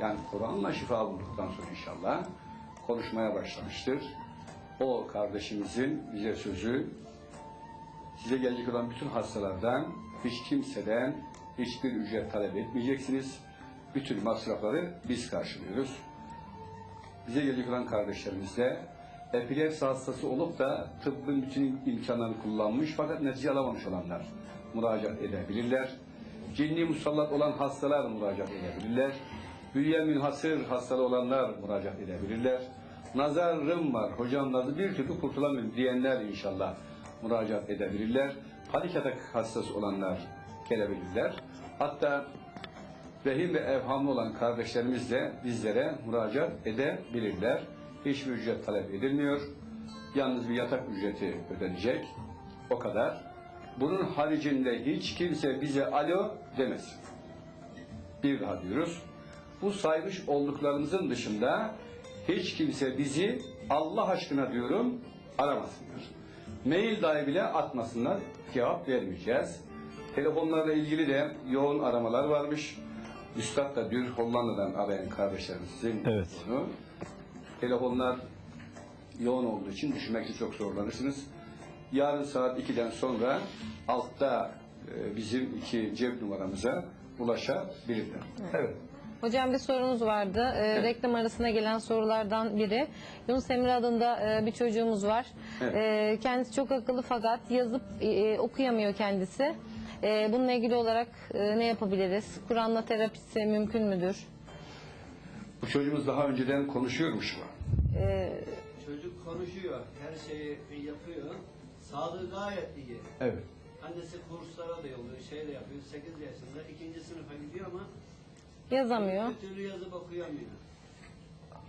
yani Kur'an'la şifa bulduktan sonra inşallah konuşmaya başlamıştır. O kardeşimizin bize sözü size gelecek olan bütün hastalardan hiç kimseden hiçbir ücret talep etmeyeceksiniz. Bütün masrafları biz karşılıyoruz. Bize gelecek olan kardeşlerimiz de epilepsi hastası olup da tıbbın bütün imkanlarını kullanmış fakat netice alamamış olanlar müracaat edebilirler. Cinni musallat olan hastalar müracaat edebilirler. Büyüye münhasır hastalığı olanlar müracaat edebilirler. Nazarım var, hocamlarda bir türlü kurtulamıyorum diyenler inşallah müracaat edebilirler. Panik atak hastası olanlar gelebilirler. Hatta vehim ve evhamlı olan kardeşlerimiz de bizlere müracaat edebilirler. Hiçbir ücret talep edilmiyor. Yalnız bir yatak ücreti ödenecek. O kadar. Bunun haricinde hiç kimse bize alo demesin. Bir daha diyoruz. Bu saymış olduklarımızın dışında hiç kimse bizi Allah aşkına diyorum aramasınlar. Mail dahi bile atmasınlar. Cevap vermeyeceğiz. Telefonlarla ilgili de yoğun aramalar varmış. Üstad da dün Hollanda'dan arayan kardeşlerimizin Evet. bunu. Telefonlar yoğun olduğu için düşmekte çok zorlanırsınız. Yarın saat 2'den sonra altta e, bizim iki cep numaramıza ulaşabilirler. Evet. Hocam bir sorunuz vardı. Ee, Reklam arasına gelen sorulardan biri. Yunus Emre adında e, bir çocuğumuz var. Evet. Ee, kendisi çok akıllı fakat yazıp e, okuyamıyor kendisi. Ee, bununla ilgili olarak e, ne yapabiliriz? Kur'an'la terapisi mümkün müdür? Bu çocuğumuz daha önceden konuşuyormuş mu? Ee, Çocuk konuşuyor, her şeyi yapıyor. Sağlığı gayet iyi. Evet. Annesi kurslara da yolluyor, şey de yapıyor. 8 yaşında, ikinci sınıfa gidiyor ama yazamıyor. bir türlü yazıp okuyamıyor.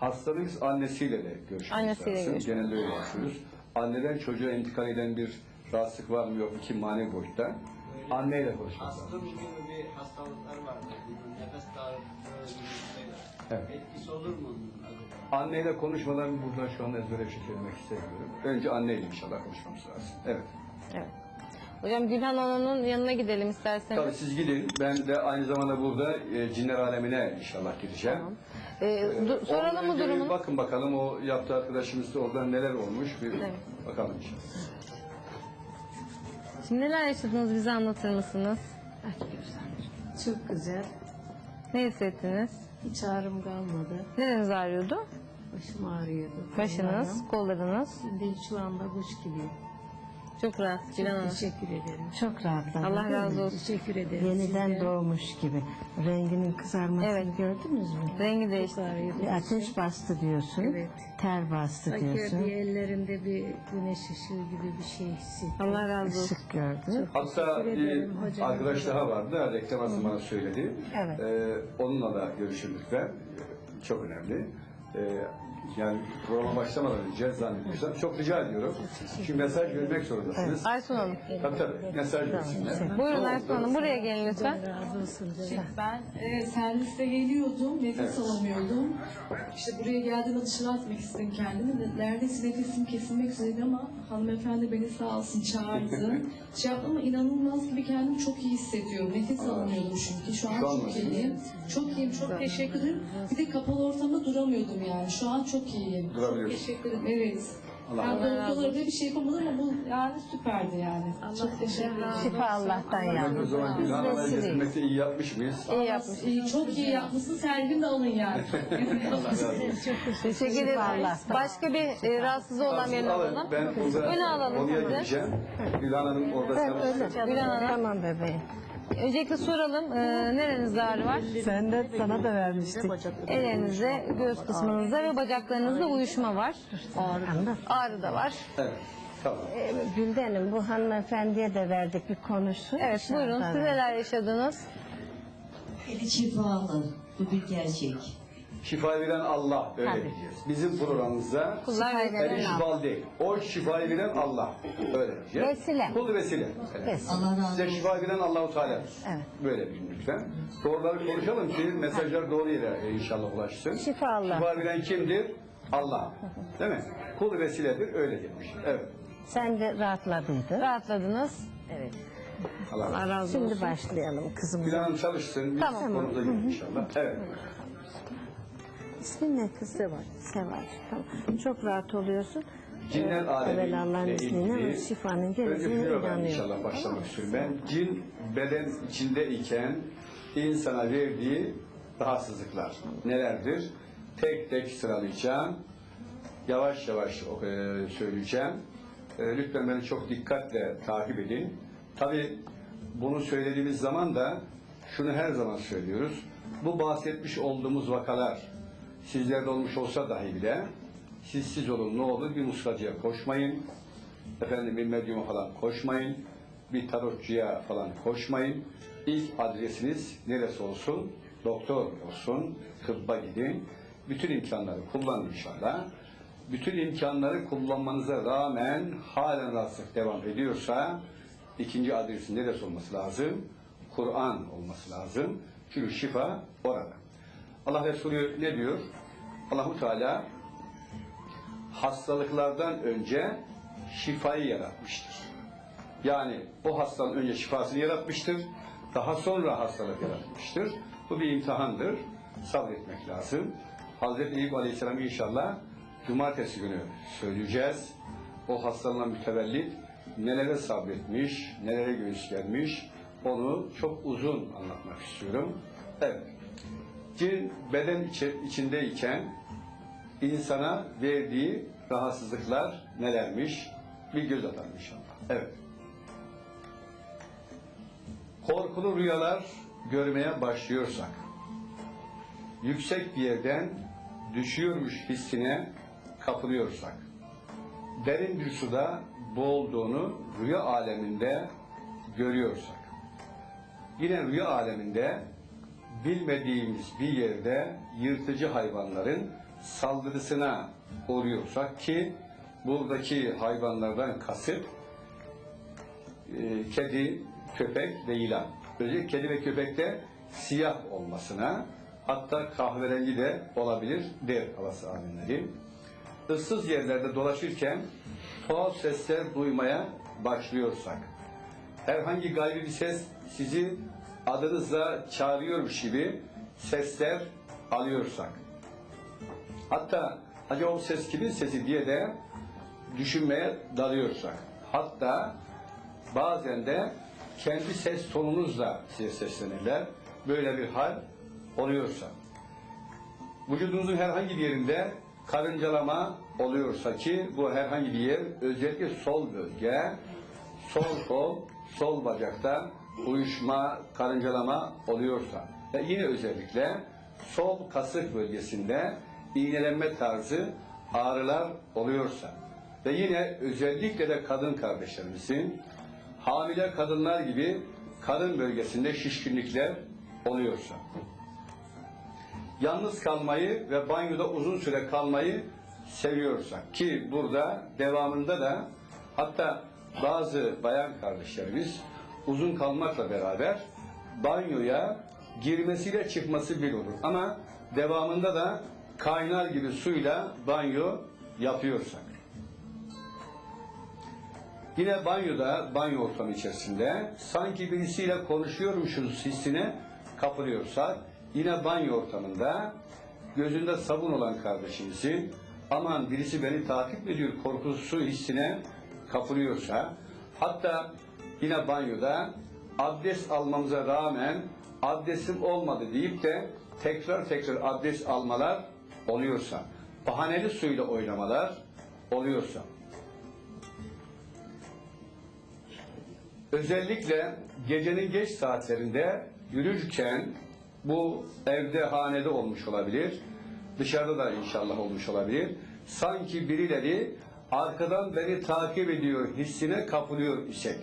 Hastanız annesiyle de görüşmemiz Annesiyle lazım. görüşmek. Genelde öyle yapıyoruz. Anneden çocuğa intikal eden bir rahatsızlık var mı yok mu ki manevi boyutta. Anneyle konuşmak lazım. Astım gibi bir hastalıklar var. Nefes darlıkları gibi şeyler. Evet. Etkisi olur mu? Anneyle konuşmadan burada şu anda ezbere bir şey söylemek istemiyorum. Önce anneyle inşallah konuşmamız lazım. Evet. Evet. Hocam Gülhan Ana'nın yanına gidelim isterseniz. Tabii siz gidin. Ben de aynı zamanda burada e, cinler alemine inşallah gireceğim. Tamam. Ee, du- Ondan soralım mı durumunu? Bakın bakalım o yaptığı arkadaşımız da orada neler olmuş. Bir Evet. bakalım inşallah. Şimdi neler yaşadınız bize anlatır mısınız? Çok güzel. Ne hissettiniz? Hiç ağrım kalmadı. Nereniz ağrıyordu? Başım ağrıyordu. Başınız, kollarınız. Şimdi şu anda kuş gibi. Çok rahat Gülhan Hanım. Teşekkür ederim. Çok rahatladım. Allah razı olsun. Teşekkür ederim. Yeniden Size doğmuş gibi. Renginin kızarmasını Evet. gördünüz mü? Rengi değişti. Bir ateş bastı diyorsun. Evet. Ter bastı Sanki diyorsun. bir ellerimde bir güneş ışığı gibi bir şey hissettim. Allah razı olsun. Işık gördün. Hatta Teşekkür bir ederim hocam. arkadaş daha vardı. Reklam bana söyledi. Evet. Ee, onunla da görüşün lütfen. Ee, Çok önemli. Ee, yani programa başlamadan önce zannediyorsam çok rica ediyorum. Çünkü mesaj vermek zorundasınız. Aysun Hanım. Tabii tabii. Mesaj versinler. Buyurun Aysun Hanım buraya gelin lütfen. Canım. Ben e, serviste geliyordum, nefes alamıyordum. İşte buraya geldiğimde dışarı atmak istedim kendimi. Neredeyse nefesim kesilmek üzereydi ama hanımefendi beni sağ olsun çağırdı. şey yaptı ama inanılmaz gibi kendimi çok iyi hissediyorum. Nefes alamıyordum çünkü. Şu an Şu an çok nasıl? iyiyim. Çok iyiyim, çok teşekkür ederim. Bir de kapalı ortamda duramıyordum yani. Şu an çok iyiyim. Çok Durabiliyorsun. teşekkür ederim. Evet. Allah yani razı doktorlara bir şey yapamadım ama bu yani süperdi yani. çok teşekkür ederim. Şifa Allah'tan Ben o zaman Gülhan Hanım'a getirmekte iyi yapmış mıyız? İyi yapmış. İyi, çok iyi yapmışsın. Sergin de alın yani. Allah razı olsun. Teşekkür ederim. Allah'tan. Başka bir e, rahatsızı olan yerine Alın, alalım. Ben burada Öne alalım oraya sizi. gideceğim. Gülhan Hanım orada çalışsın. Gülhan Hanım. Tamam bebeğim. Öncelikle soralım. E, nerenizde ağrı var? Sen de sana da vermiştik. Ellerinizde, göğüs kısmınızda ve bacaklarınızda uyuşma var. Anladın? Ağrı da var. Evet. Tamam. Ee, Gülden'im bu hanımefendiye de verdik bir konuşsun. Evet buyurun. Siz neler yaşadınız? Eli şifalı. Bu bir gerçek. Şifa veren Allah öyle Tabii. diyeceğiz. Bizim programımızda Kullar ve eli şifalı değil. O şifayı veren Allah. Öyle diyeceğiz. Vesile. Kul vesile. Evet. Vesile. Allah razı Size olsun. şifa veren Allahu Teala. Evet. Böyle bilin lütfen. Doğruları konuşalım ki mesajlar doğru yere e, inşallah ulaşsın. Şifa Allah. Şifa veren kimdir? Allah. Değil mi? Kul vesiledir. Öyle demiş. Evet. Sen de rahatladıydın. Rahatladınız. Olsun. Allah razı olsun. Şimdi başlayalım kızım. Plan çalışsın. Biz Tamam. konuda girin inşallah. Evet. İsmin ne kız? Seval. Seval. Tamam. Çok rahat oluyorsun. Cinler Ee, alemi Allah'ın izniyle ilgili şifanın önce geleceğine şuradan inanıyorum. inşallah başlamak istiyorum. Ben cin beden içinde iken insana verdiği rahatsızlıklar nelerdir? Tek tek sıralayacağım. Yavaş yavaş e, söyleyeceğim. E, lütfen beni çok dikkatle takip edin. Tabi bunu söylediğimiz zaman da şunu her zaman söylüyoruz. Bu bahsetmiş olduğumuz vakalar sizlerde olmuş olsa dahi bile siz siz olun ne olur bir muskacıya koşmayın. Efendim bir medyuma falan koşmayın. Bir tarotçuya falan koşmayın. İlk adresiniz neresi olsun? Doktor olsun. Tıbba gidin. Bütün imkanları kullanın inşallah. Bütün imkanları kullanmanıza rağmen halen rahatsızlık devam ediyorsa ikinci adresin neresi olması lazım? Kur'an olması lazım. Çünkü şifa orada. Allah Resulü ne diyor? Allahu Teala hastalıklardan önce şifayı yaratmıştır. Yani o hastanın önce şifasını yaratmıştır, daha sonra hastalık yaratmıştır. Bu bir imtihandır. Sabretmek lazım. Hazreti Eyüp Aleyhisselam inşallah cumartesi günü söyleyeceğiz. O hastalığına mütevellit nelere sabretmiş, nelere göğüs gelmiş onu çok uzun anlatmak istiyorum. Evet. Cin beden içi- içindeyken insana verdiği rahatsızlıklar nelermiş? Bir göz atalım inşallah. Evet. Korkulu rüyalar görmeye başlıyorsak, yüksek bir yerden düşüyormuş hissine kapılıyorsak, derin bir suda boğulduğunu rüya aleminde görüyorsak, yine rüya aleminde bilmediğimiz bir yerde yırtıcı hayvanların saldırısına uğruyorsak ki buradaki hayvanlardan kasıt e, kedi, köpek ve yılan. Böylece kedi ve köpekte siyah olmasına hatta kahverengi de olabilir der havası alimleri. Issız yerlerde dolaşırken tuhaf sesler duymaya başlıyorsak, herhangi gayri bir ses sizi adınızla çağırıyormuş gibi sesler alıyorsak, hatta acaba o ses kimin sesi? diye de düşünmeye dalıyorsak, hatta bazen de kendi ses tonunuzla size seslenirler. Böyle bir hal oluyorsa, vücudunuzun herhangi bir yerinde karıncalama oluyorsa ki bu herhangi bir yer özellikle sol bölge, sol kol, sol bacakta uyuşma, karıncalama oluyorsa. Ve yine özellikle sol kasık bölgesinde iğnelenme tarzı ağrılar oluyorsa. Ve yine özellikle de kadın kardeşlerimizin hamile kadınlar gibi karın bölgesinde şişkinlikler oluyorsa. Yalnız kalmayı ve banyoda uzun süre kalmayı seviyorsak ki burada devamında da hatta bazı bayan kardeşlerimiz uzun kalmakla beraber banyoya girmesiyle çıkması bir olur. Ama devamında da kaynar gibi suyla banyo yapıyorsak. Yine banyoda, banyo ortamı içerisinde sanki birisiyle konuşuyormuşuz hissine kapılıyorsak, yine banyo ortamında gözünde sabun olan kardeşimizin aman birisi beni takip ediyor korkusu hissine kapılıyorsa, hatta yine banyoda abdest almamıza rağmen abdestim olmadı deyip de tekrar tekrar abdest almalar oluyorsa, bahaneli suyla oynamalar oluyorsa, özellikle gecenin geç saatlerinde yürürken bu evde hanede olmuş olabilir, dışarıda da inşallah olmuş olabilir. Sanki birileri arkadan beni takip ediyor hissine kapılıyor isek.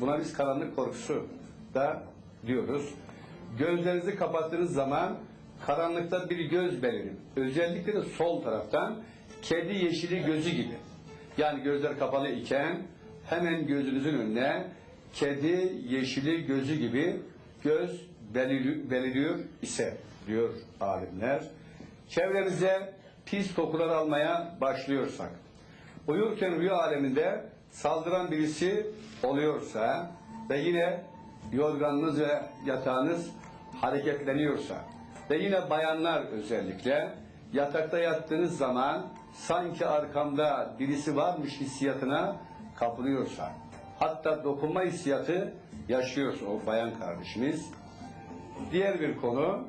Buna biz karanlık korkusu da diyoruz. Gözlerinizi kapattığınız zaman karanlıkta bir göz belirir. Özellikle de sol taraftan kedi yeşili gözü gibi. Yani gözler kapalı iken hemen gözünüzün önüne kedi yeşili gözü gibi göz beliri- beliriyor ise diyor alimler. Çevremize pis kokular almaya başlıyorsak, uyurken rüya aleminde saldıran birisi oluyorsa ve yine yorganınız ve yatağınız hareketleniyorsa, Ve yine bayanlar özellikle yatakta yattığınız zaman sanki arkamda birisi varmış hissiyatına kapılıyorsa, hatta dokunma hissiyatı yaşıyorsa o bayan kardeşimiz. Diğer bir konu,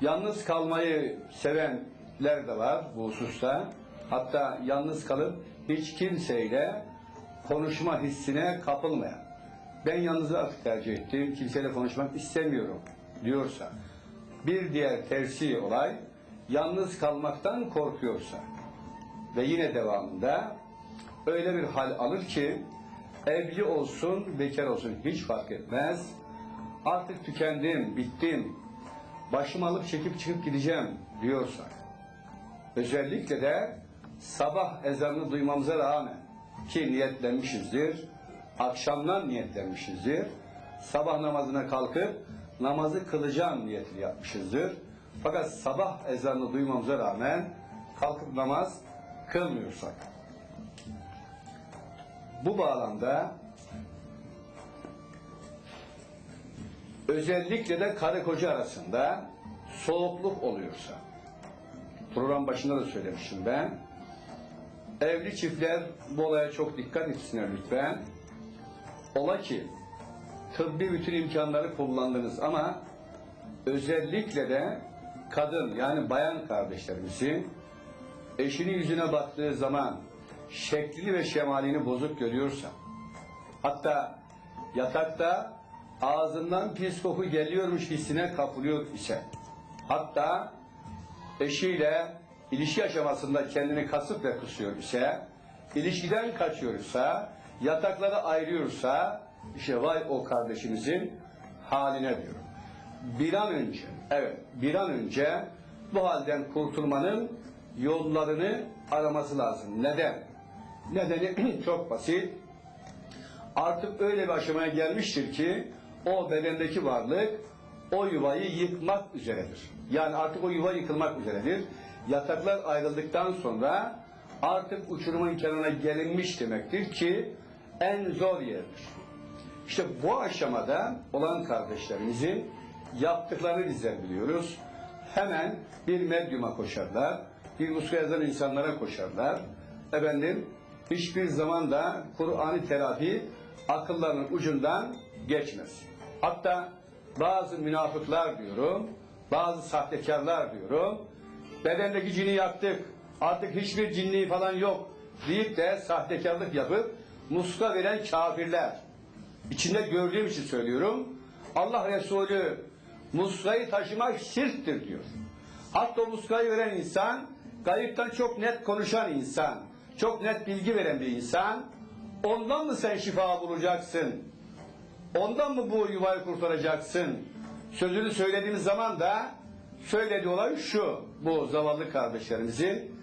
yalnız kalmayı sevenler de var bu hususta. Hatta yalnız kalıp hiç kimseyle konuşma hissine kapılmayan. Ben yalnızlığı tercih ettim, kimseyle konuşmak istemiyorum diyorsa. Bir diğer tersi olay, yalnız kalmaktan korkuyorsa. Ve yine devamında öyle bir hal alır ki evli olsun, bekar olsun hiç fark etmez. Artık tükendim, bittim, başımı alıp çekip çıkıp gideceğim diyorsa. Özellikle de sabah ezanını duymamıza rağmen ki niyetlenmişizdir, akşamdan niyetlenmişizdir, sabah namazına kalkıp namazı kılacağım niyetini yapmışızdır. Fakat sabah ezanını duymamıza rağmen kalkıp namaz kılmıyorsak. Bu bağlamda özellikle de karı koca arasında soğukluk oluyorsa, program başında da söylemişim ben, evli çiftler bu olaya çok dikkat etsinler lütfen. Ola ki tıbbi bütün imkanları kullandınız ama özellikle de kadın yani bayan kardeşlerimizin eşinin yüzüne baktığı zaman şeklini ve şemalini bozuk görüyorsa hatta yatakta ağzından pis koku geliyormuş hissine kapılıyor ise hatta eşiyle ilişki aşamasında kendini kasıp ve kusuyor ise ilişkiden kaçıyorsa yatakları ayırıyorsa işte vay o kardeşimizin haline diyorum. Bir an önce, evet bir an önce bu halden kurtulmanın yollarını araması lazım. Neden? Nedeni çok basit. Artık öyle bir aşamaya gelmiştir ki o bedendeki varlık o yuvayı yıkmak üzeredir. Yani artık o yuva yıkılmak üzeredir. Yataklar ayrıldıktan sonra artık uçurumun kenarına gelinmiş demektir ki en zor yerdir. İşte bu aşamada olan kardeşlerimizin yaptıklarını bizler biliyoruz. Hemen bir medyuma koşarlar, bir muska yazan insanlara koşarlar. Efendim, hiçbir zaman da Kur'an-ı terapi akıllarının ucundan geçmez. Hatta bazı münafıklar diyorum, bazı sahtekarlar diyorum, bedendeki cini yaktık, artık hiçbir cinliği falan yok deyip de sahtekarlık yapıp muska veren kafirler. İçinde gördüğüm için söylüyorum. Allah Resulü muskayı taşımak şirktir diyor. Hatta o muskayı veren insan, gayipten çok net konuşan insan, çok net bilgi veren bir insan, ondan mı sen şifa bulacaksın? Ondan mı bu yuvayı kurtaracaksın? Sözünü söylediğimiz zaman da söylediği olay şu, bu zavallı kardeşlerimizin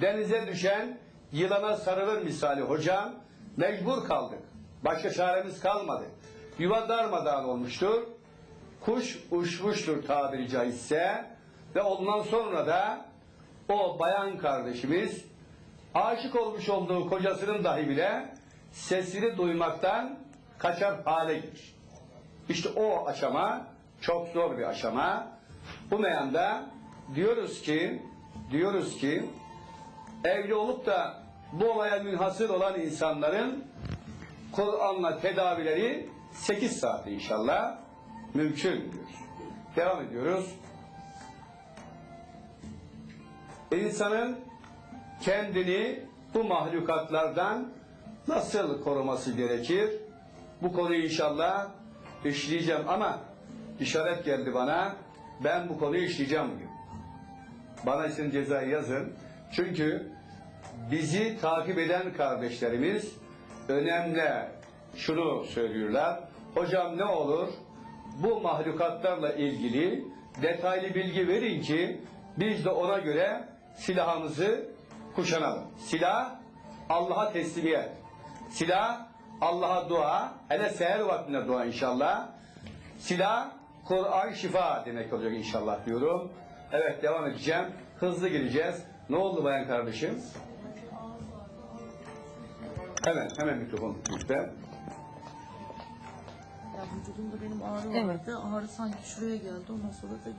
denize düşen yılana sarılır misali hocam, mecbur kaldık. Başka çaremiz kalmadı. Yuva darmadağın olmuştur. Kuş uçmuştur tabiri caizse. Ve ondan sonra da o bayan kardeşimiz aşık olmuş olduğu kocasının dahi bile sesini duymaktan kaçar hale gelir. İşte o aşama çok zor bir aşama. Bu meyanda diyoruz ki diyoruz ki evli olup da bu olaya münhasır olan insanların Kur'an'la tedavileri 8 saatte inşallah mümkün diyoruz. Devam ediyoruz. İnsanın kendini bu mahlukatlardan nasıl koruması gerekir? Bu konuyu inşallah işleyeceğim ama işaret geldi bana. Ben bu konuyu işleyeceğim bugün. Bana için cezayı yazın. Çünkü bizi takip eden kardeşlerimiz önemli şunu söylüyorlar. Hocam ne olur bu mahlukatlarla ilgili detaylı bilgi verin ki biz de ona göre silahımızı kuşanalım. Silah Allah'a teslimiyet. Silah Allah'a dua. Hele seher vaktinde dua inşallah. Silah Kur'an şifa demek olacak inşallah diyorum. Evet devam edeceğim. Hızlı gideceğiz. Ne oldu bayan kardeşim? Hemen, hemen mikrofon lütfen. Ya vücudumda benim ağrı Evet. vardı. Ağrı sanki şuraya geldi. Ondan sonra da